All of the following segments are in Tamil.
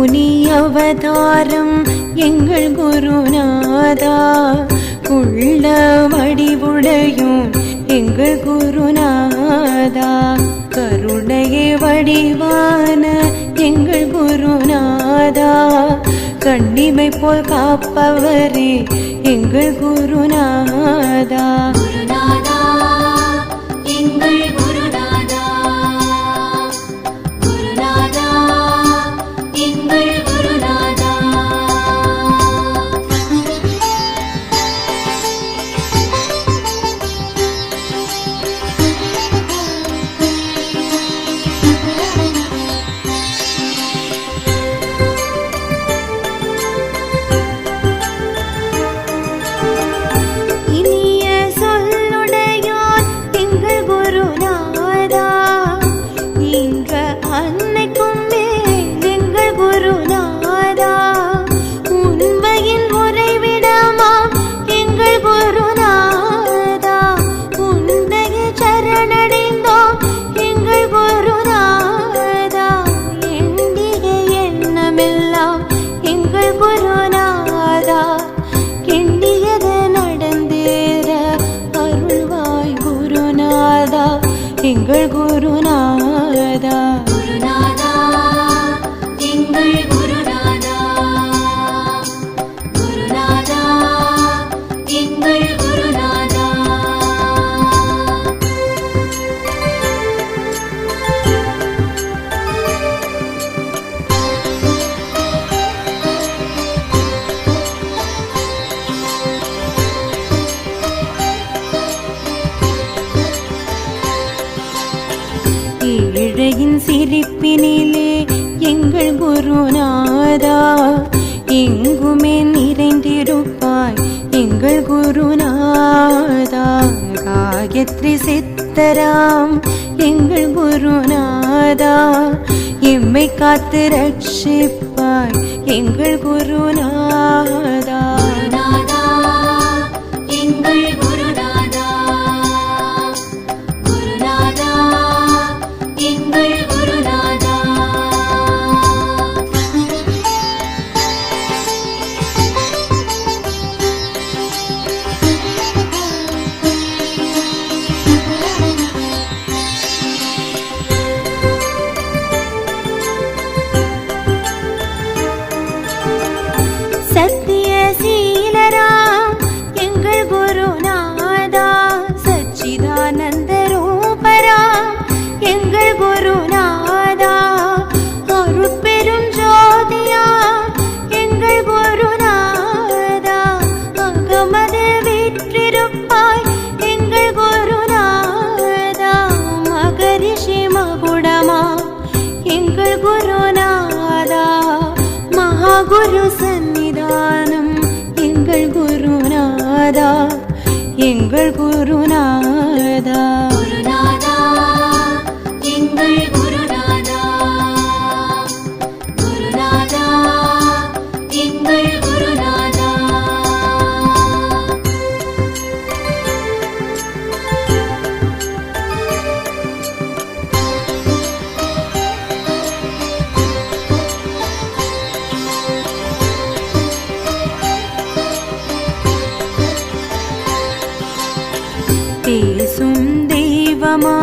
முனி அவதாரம் எங்கள் குருநாதா. உள்ள வடிவுடையும் எங்கள் குருநாதா. கருணையே வடிவான எங்கள் குருநாதா. கண்ணிமை போல் காப்பவரே எங்கள் குருநாதா. எங்கள் குருநாதா உலகின் சிரிப்பினிலே எங்கள் குருநாதா எங்குமே நிறைந்திருப்பாய் எங்கள் குருநாதா. காயத்ரி சித்தராம் எங்கள் குருநாதா எம்மை காத்து ரட்சிப்பாய் எங்கள் குருநாதா. குரு சன்னிதானம் எங்கள் குருநாதா எங்கள் குருநாதா सुन्देवमा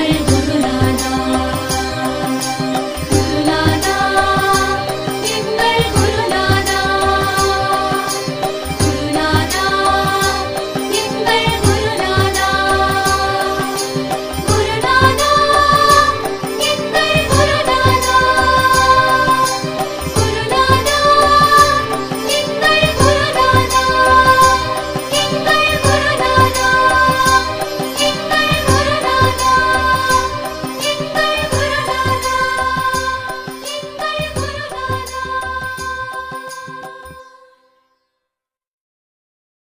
I